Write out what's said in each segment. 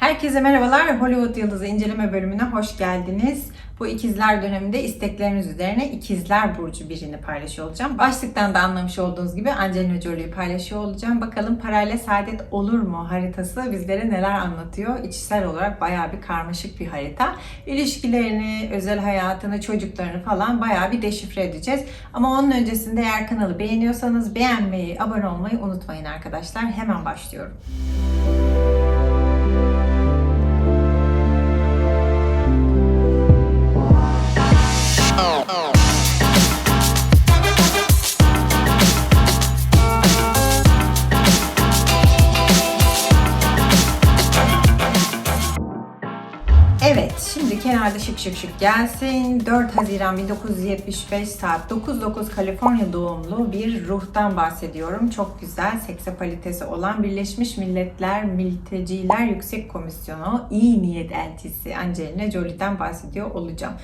Herkese merhabalar. Hollywood Yıldızı inceleme bölümüne hoş geldiniz. Bu ikizler döneminde istekleriniz üzerine ikizler burcu birini paylaşıyor olacağım. Başlıktan da anlamış olduğunuz gibi Angelina Jolie'yi paylaşıyor olacağım. Bakalım parayla saadet olur mu haritası bizlere neler anlatıyor? İçsel olarak bayağı bir karmaşık bir harita. İlişkilerini, özel hayatını, çocuklarını falan bayağı bir deşifre edeceğiz. Ama onun öncesinde eğer kanalı beğeniyorsanız beğenmeyi, abone olmayı unutmayın arkadaşlar. Hemen başlıyorum. Evet, şimdi kenarda şık şık şık gelsin. 4 Haziran 1975 saat 99 Kaliforniya doğumlu bir ruhtan bahsediyorum. Çok güzel, seksapalitesi olan Birleşmiş Milletler Mülteciler Yüksek Komisyonu iyi niyet elçisi Angelina Jolie'den bahsediyor olacağım.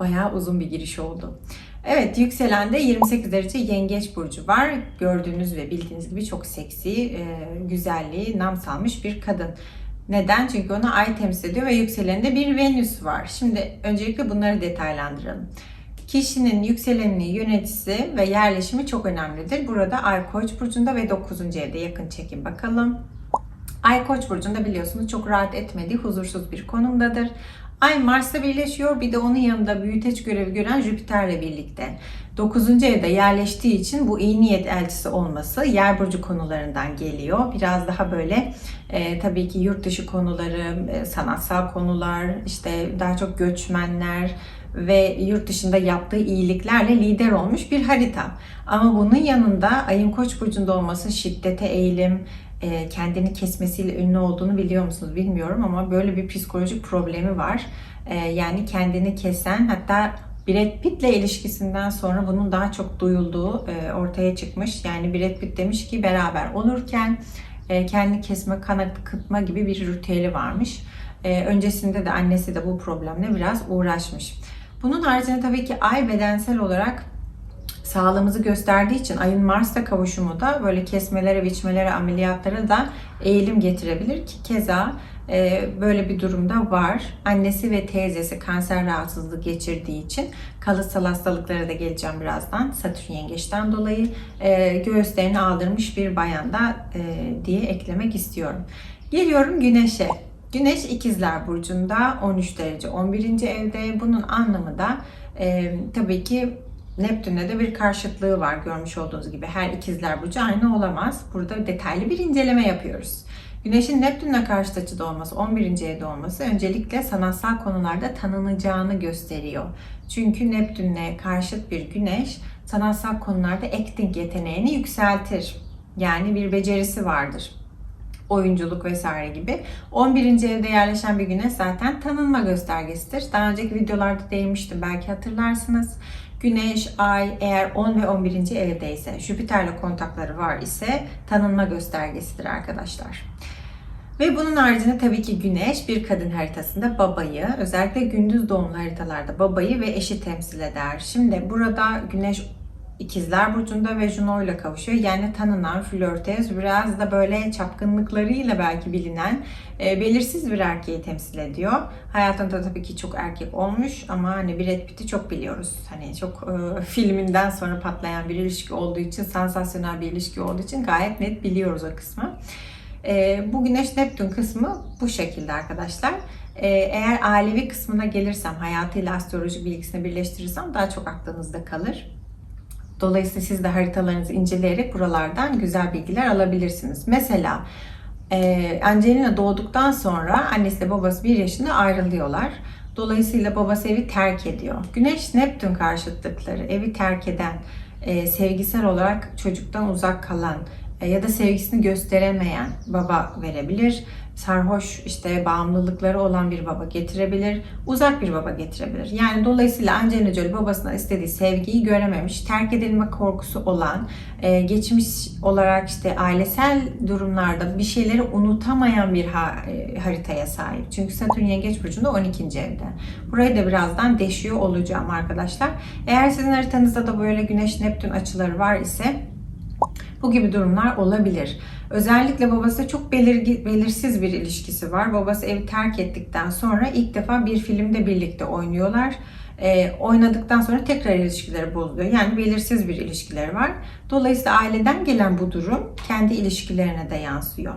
Bayağı uzun bir giriş oldu. Evet, yükselende 28 derece yengeç burcu var. Gördüğünüz ve bildiğiniz gibi çok seksi, e, güzelliği nam salmış bir kadın. Neden? Çünkü onu ay temsil ediyor ve yükseleninde bir Venüs var. Şimdi öncelikle bunları detaylandıralım. Kişinin yükselenini, yöneticisi ve yerleşimi çok önemlidir. Burada Ay Koç burcunda ve 9. evde yakın çekim bakalım. Ay Koç burcunda biliyorsunuz çok rahat etmediği huzursuz bir konumdadır. Ay Mars'la birleşiyor. Bir de onun yanında büyüteç görevi gören Jüpiter'le birlikte. 9. evde yerleştiği için bu iyi niyet elçisi olması yer burcu konularından geliyor. Biraz daha böyle e, tabii ki yurt dışı konuları, e, sanatsal konular, işte daha çok göçmenler ve yurt dışında yaptığı iyiliklerle lider olmuş bir harita. Ama bunun yanında ayın koç burcunda olması şiddete eğilim, e, kendini kesmesiyle ünlü olduğunu biliyor musunuz bilmiyorum ama böyle bir psikolojik problemi var. E, yani kendini kesen hatta Brad Pitt'le ilişkisinden sonra bunun daha çok duyulduğu e, ortaya çıkmış. Yani Brad Pitt demiş ki beraber olurken kendi kesme, kan akıtma gibi bir ritüeli varmış. Öncesinde de annesi de bu problemle biraz uğraşmış. Bunun haricinde tabii ki ay bedensel olarak sağlığımızı gösterdiği için ayın Mars'ta kavuşumu da böyle kesmelere, biçmelere, ameliyatlara da eğilim getirebilir ki keza e, böyle bir durumda var. Annesi ve teyzesi kanser rahatsızlığı geçirdiği için kalıtsal hastalıklara da geleceğim birazdan. Satürn yengeçten dolayı e, göğüslerini aldırmış bir bayanda e, diye eklemek istiyorum. Geliyorum Güneş'e. Güneş ikizler burcunda 13 derece 11. evde. Bunun anlamı da e, tabii ki Neptün'le de bir karşıtlığı var görmüş olduğunuz gibi. Her ikizler burcu aynı olamaz. Burada detaylı bir inceleme yapıyoruz. Güneşin Neptün'le karşıt açıda olması, 11. evde olması öncelikle sanatsal konularda tanınacağını gösteriyor. Çünkü Neptün'le karşıt bir güneş sanatsal konularda acting yeteneğini yükseltir. Yani bir becerisi vardır oyunculuk vesaire gibi. 11. evde yerleşen bir güneş zaten tanınma göstergesidir. Daha önceki videolarda değinmiştim belki hatırlarsınız. Güneş, Ay eğer 10 ve 11. evdeyse, Jüpiter'le kontakları var ise tanınma göstergesidir arkadaşlar. Ve bunun haricinde tabii ki Güneş bir kadın haritasında babayı, özellikle gündüz doğumlu haritalarda babayı ve eşi temsil eder. Şimdi burada Güneş İkizler Burcu'nda ve Juno ile kavuşuyor. Yani tanınan, flörtöz, biraz da böyle çapkınlıklarıyla belki bilinen e, belirsiz bir erkeği temsil ediyor. Hayatında tabii ki çok erkek olmuş ama hani Brad Pitt'i çok biliyoruz. Hani çok e, filminden sonra patlayan bir ilişki olduğu için, sansasyonel bir ilişki olduğu için gayet net biliyoruz o kısmı. E, bu Güneş Neptün kısmı bu şekilde arkadaşlar. E, eğer ailevi kısmına gelirsem, hayatıyla astroloji bilgisini birleştirirsem daha çok aklınızda kalır. Dolayısıyla siz de haritalarınızı inceleyerek buralardan güzel bilgiler alabilirsiniz. Mesela e, Angelina doğduktan sonra annesiyle babası bir yaşında ayrılıyorlar. Dolayısıyla babası evi terk ediyor. Güneş Neptün karşıtlıkları evi terk eden, e, sevgisel olarak çocuktan uzak kalan ya da sevgisini gösteremeyen baba verebilir sarhoş işte bağımlılıkları olan bir baba getirebilir, uzak bir baba getirebilir. Yani dolayısıyla Angelina Jolie babasından istediği sevgiyi görememiş, terk edilme korkusu olan, e, geçmiş olarak işte ailesel durumlarda bir şeyleri unutamayan bir e, haritaya sahip. Çünkü Satürn Yengeç Burcu'nda 12. evde. Burayı da birazdan deşiyor olacağım arkadaşlar. Eğer sizin haritanızda da böyle Güneş Neptün açıları var ise Bu gibi durumlar olabilir. Özellikle babası çok belirgi, belirsiz bir ilişkisi var. Babası evi terk ettikten sonra ilk defa bir filmde birlikte oynuyorlar. E, oynadıktan sonra tekrar ilişkileri bozuluyor. Yani belirsiz bir ilişkileri var. Dolayısıyla aileden gelen bu durum kendi ilişkilerine de yansıyor.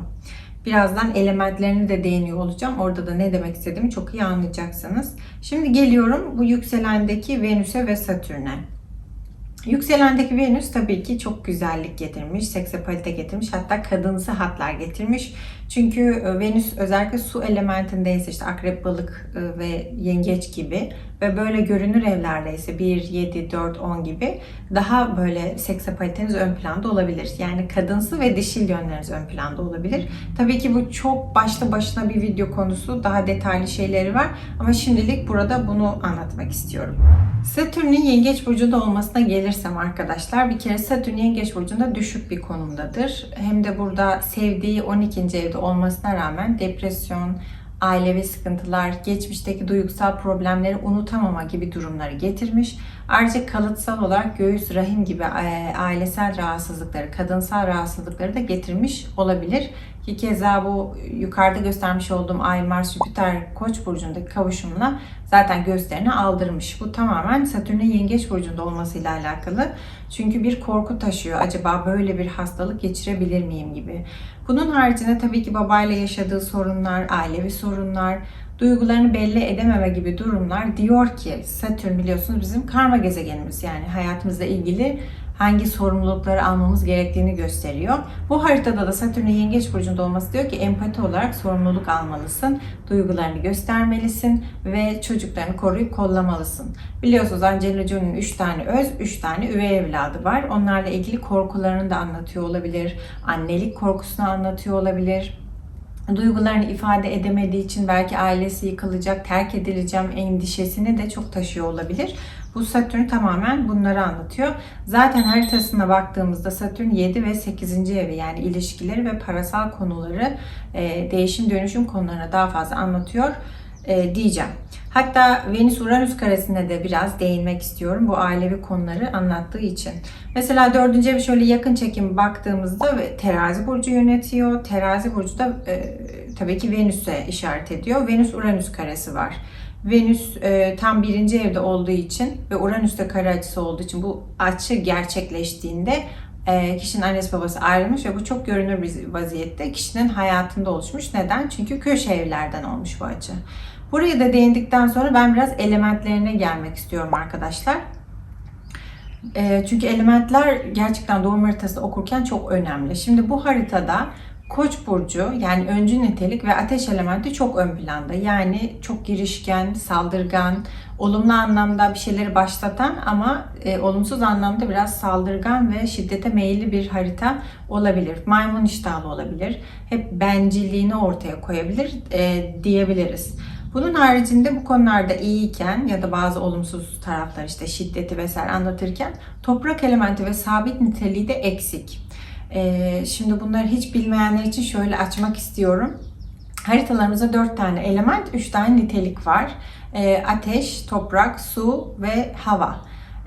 Birazdan elementlerini de değiniyor olacağım. Orada da ne demek istediğimi çok iyi anlayacaksınız. Şimdi geliyorum bu yükselendeki Venüs'e ve Satürn'e. Yükselendeki Venüs tabii ki çok güzellik getirmiş, seksapalite getirmiş, hatta kadınsı hatlar getirmiş. Çünkü e, Venüs özellikle su elementindeyse işte akrep, balık e, ve yengeç gibi ve böyle görünür evlerdeyse 1, 7, 4, 10 gibi daha böyle seksapaliteniz ön planda olabilir. Yani kadınsı ve dişil yönleriniz ön planda olabilir. Tabii ki bu çok başlı başına bir video konusu. Daha detaylı şeyleri var. Ama şimdilik burada bunu anlatmak istiyorum. Satürn'ün yengeç burcunda olmasına gelirsem arkadaşlar bir kere Satürn yengeç burcunda düşük bir konumdadır. Hem de burada sevdiği 12. evde olmasına rağmen depresyon, ailevi sıkıntılar, geçmişteki duygusal problemleri unutamama gibi durumları getirmiş. Ayrıca kalıtsal olarak göğüs, rahim gibi e, ailesel rahatsızlıkları, kadınsal rahatsızlıkları da getirmiş olabilir. Ki keza bu yukarıda göstermiş olduğum Ay, Mars, Jüpiter, Koç burcundaki kavuşumla zaten göğüslerini aldırmış. Bu tamamen Satürn'ün Yengeç burcunda olmasıyla alakalı. Çünkü bir korku taşıyor. Acaba böyle bir hastalık geçirebilir miyim gibi. Bunun haricinde tabii ki babayla yaşadığı sorunlar, ailevi sorunlar, duygularını belli edememe gibi durumlar diyor ki Satürn biliyorsunuz bizim karma gezegenimiz yani hayatımızla ilgili hangi sorumlulukları almamız gerektiğini gösteriyor. Bu haritada da Satürn'ün yengeç burcunda olması diyor ki empati olarak sorumluluk almalısın, duygularını göstermelisin ve çocuklarını koruyup kollamalısın. Biliyorsunuz Angelina Jolie'nin 3 tane öz, 3 tane üvey evladı var. Onlarla ilgili korkularını da anlatıyor olabilir. Annelik korkusunu anlatıyor olabilir duygularını ifade edemediği için belki ailesi yıkılacak, terk edileceğim endişesini de çok taşıyor olabilir. Bu Satürn tamamen bunları anlatıyor. Zaten haritasına baktığımızda Satürn 7 ve 8. evi yani ilişkileri ve parasal konuları, e, değişim dönüşüm konularına daha fazla anlatıyor e, diyeceğim. Hatta Venüs-Uranüs karesine de biraz değinmek istiyorum bu ailevi konuları anlattığı için. Mesela dördüncü evi şöyle yakın çekim baktığımızda terazi burcu yönetiyor. Terazi burcu da e, tabii ki Venüs'e işaret ediyor. Venüs-Uranüs karesi var. Venüs e, tam birinci evde olduğu için ve Uranüs'te kare açısı olduğu için bu açı gerçekleştiğinde e, kişinin annesi babası ayrılmış ve bu çok görünür bir vaziyette kişinin hayatında oluşmuş. Neden? Çünkü köşe evlerden olmuş bu açı. Buraya da değindikten sonra ben biraz elementlerine gelmek istiyorum arkadaşlar. E, çünkü elementler gerçekten doğum haritası okurken çok önemli. Şimdi bu haritada Koç burcu yani öncü nitelik ve ateş elementi çok ön planda. Yani çok girişken, saldırgan, olumlu anlamda bir şeyleri başlatan ama e, olumsuz anlamda biraz saldırgan ve şiddete meyilli bir harita olabilir. Maymun iştahlı olabilir. Hep bencilliğini ortaya koyabilir e, diyebiliriz. Bunun haricinde bu konularda iyiyken ya da bazı olumsuz taraflar işte şiddeti vesaire anlatırken toprak elementi ve sabit niteliği de eksik. Ee, şimdi bunları hiç bilmeyenler için şöyle açmak istiyorum. Haritalarımızda 4 tane element, 3 tane nitelik var. Ee, ateş, toprak, su ve hava.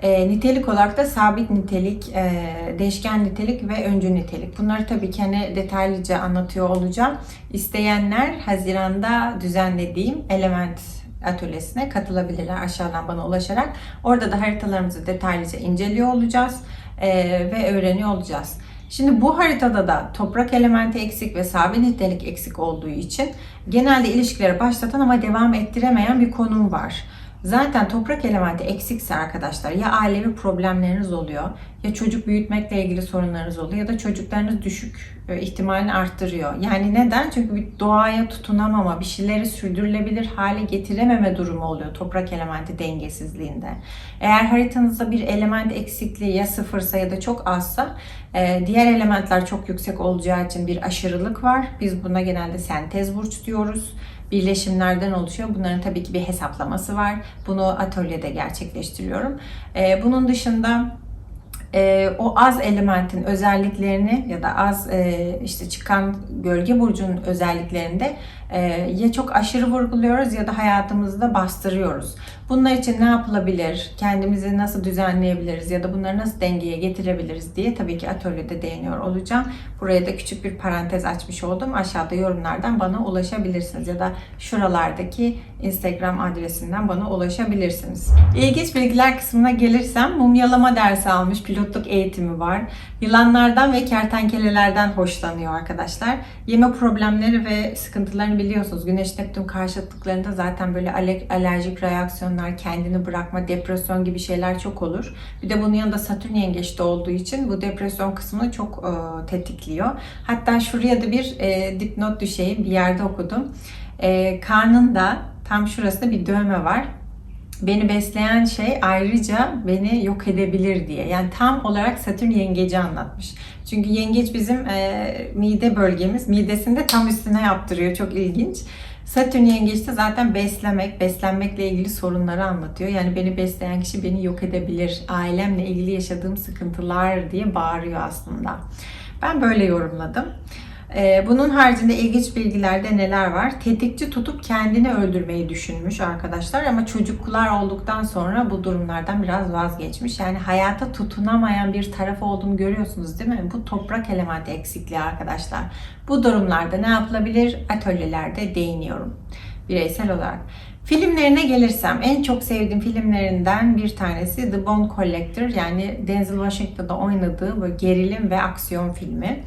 E, nitelik olarak da sabit nitelik, e, değişken nitelik ve öncü nitelik. Bunları tabii ki hani detaylıca anlatıyor olacağım. İsteyenler Haziran'da düzenlediğim element atölyesine katılabilirler aşağıdan bana ulaşarak. Orada da haritalarımızı detaylıca inceliyor olacağız e, ve öğreniyor olacağız. Şimdi bu haritada da toprak elementi eksik ve sabit nitelik eksik olduğu için genelde ilişkileri başlatan ama devam ettiremeyen bir konum var. Zaten toprak elementi eksikse arkadaşlar ya ailevi problemleriniz oluyor ya çocuk büyütmekle ilgili sorunlarınız oluyor ya da çocuklarınız düşük e, ihtimalini arttırıyor. Yani neden? Çünkü bir doğaya tutunamama, bir şeyleri sürdürülebilir hale getirememe durumu oluyor toprak elementi dengesizliğinde. Eğer haritanızda bir element eksikliği ya sıfırsa ya da çok azsa e, diğer elementler çok yüksek olacağı için bir aşırılık var. Biz buna genelde sentez burç diyoruz birleşimlerden oluşuyor. Bunların tabii ki bir hesaplaması var. Bunu atölyede gerçekleştiriyorum. Ee, bunun dışında e, o az elementin özelliklerini ya da az e, işte çıkan gölge burcunun özelliklerinde e, ya çok aşırı vurguluyoruz ya da hayatımızda bastırıyoruz. Bunlar için ne yapılabilir? Kendimizi nasıl düzenleyebiliriz ya da bunları nasıl dengeye getirebiliriz diye tabii ki atölyede değiniyor olacağım. Buraya da küçük bir parantez açmış oldum. Aşağıda yorumlardan bana ulaşabilirsiniz ya da şuralardaki Instagram adresinden bana ulaşabilirsiniz. İlginç bilgiler kısmına gelirsem mumyalama dersi almış, pilotluk eğitimi var. Yılanlardan ve kertenkelelerden hoşlanıyor arkadaşlar. Yeme problemleri ve sıkıntılarını biliyorsunuz. Güneş Neptün karşıtlıklarında zaten böyle ale- alerjik reaksiyonlar, kendini bırakma, depresyon gibi şeyler çok olur. Bir de bunun yanında Satürn yengeçte olduğu için bu depresyon kısmını çok e, tetikliyor. Hatta şuraya da bir e, dipnot düşeyim. Bir yerde okudum. E, karnında tam şurasında bir dövme var beni besleyen şey ayrıca beni yok edebilir diye. Yani tam olarak Satürn yengeci anlatmış. Çünkü yengeç bizim e, mide bölgemiz. Midesinde tam üstüne yaptırıyor. Çok ilginç. Satürn yengeçte zaten beslemek, beslenmekle ilgili sorunları anlatıyor. Yani beni besleyen kişi beni yok edebilir. Ailemle ilgili yaşadığım sıkıntılar diye bağırıyor aslında. Ben böyle yorumladım. Ee, Bunun haricinde ilginç bilgilerde neler var? Tetikçi tutup kendini öldürmeyi düşünmüş arkadaşlar ama çocuklar olduktan sonra bu durumlardan biraz vazgeçmiş. Yani hayata tutunamayan bir taraf olduğunu görüyorsunuz değil mi? Bu toprak elementi eksikliği arkadaşlar. Bu durumlarda ne yapılabilir? Atölyelerde değiniyorum bireysel olarak. Filmlerine gelirsem en çok sevdiğim filmlerinden bir tanesi The Bone Collector yani Denzel Washington'da oynadığı böyle gerilim ve aksiyon filmi.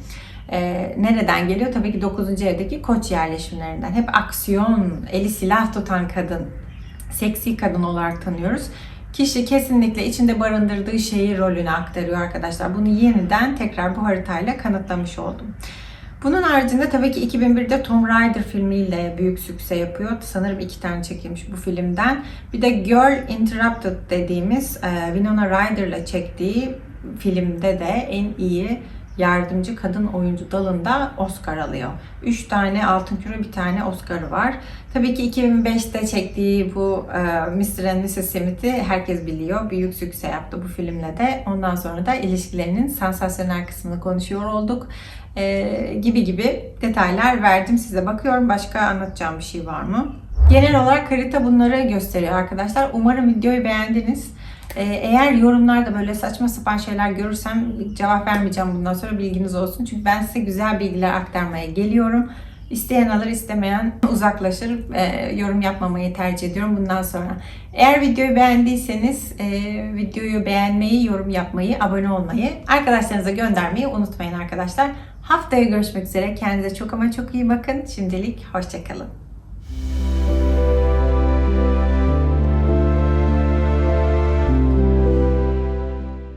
Ee, nereden geliyor? Tabii ki 9. evdeki koç yerleşimlerinden. Hep aksiyon, eli silah tutan kadın, seksi kadın olarak tanıyoruz. Kişi kesinlikle içinde barındırdığı şeyi rolüne aktarıyor arkadaşlar. Bunu yeniden tekrar bu haritayla kanıtlamış oldum. Bunun haricinde tabii ki 2001'de Tomb Raider filmiyle büyük sükse yapıyor. Sanırım iki tane çekilmiş bu filmden. Bir de Girl Interrupted dediğimiz e, Winona Ryder'la çektiği filmde de en iyi yardımcı kadın oyuncu dalında Oscar alıyor. 3 tane altın küre bir tane Oscar'ı var. Tabii ki 2005'te çektiği bu e, Mr. and Mrs. Smith'i herkes biliyor. Büyük sükse yaptı bu filmle de. Ondan sonra da ilişkilerinin sansasyonel kısmını konuşuyor olduk. E, gibi gibi detaylar verdim size. Bakıyorum başka anlatacağım bir şey var mı? Genel olarak harita bunları gösteriyor arkadaşlar. Umarım videoyu beğendiniz. Ee, Eğer yorumlarda böyle saçma sapan şeyler görürsem cevap vermeyeceğim bundan sonra bilginiz olsun. Çünkü ben size güzel bilgiler aktarmaya geliyorum. İsteyen alır, istemeyen uzaklaşır. Ee, yorum yapmamayı tercih ediyorum bundan sonra. Eğer videoyu beğendiyseniz e, videoyu beğenmeyi, yorum yapmayı, abone olmayı, arkadaşlarınıza göndermeyi unutmayın arkadaşlar. Haftaya görüşmek üzere. Kendinize çok ama çok iyi bakın. Şimdilik hoşçakalın.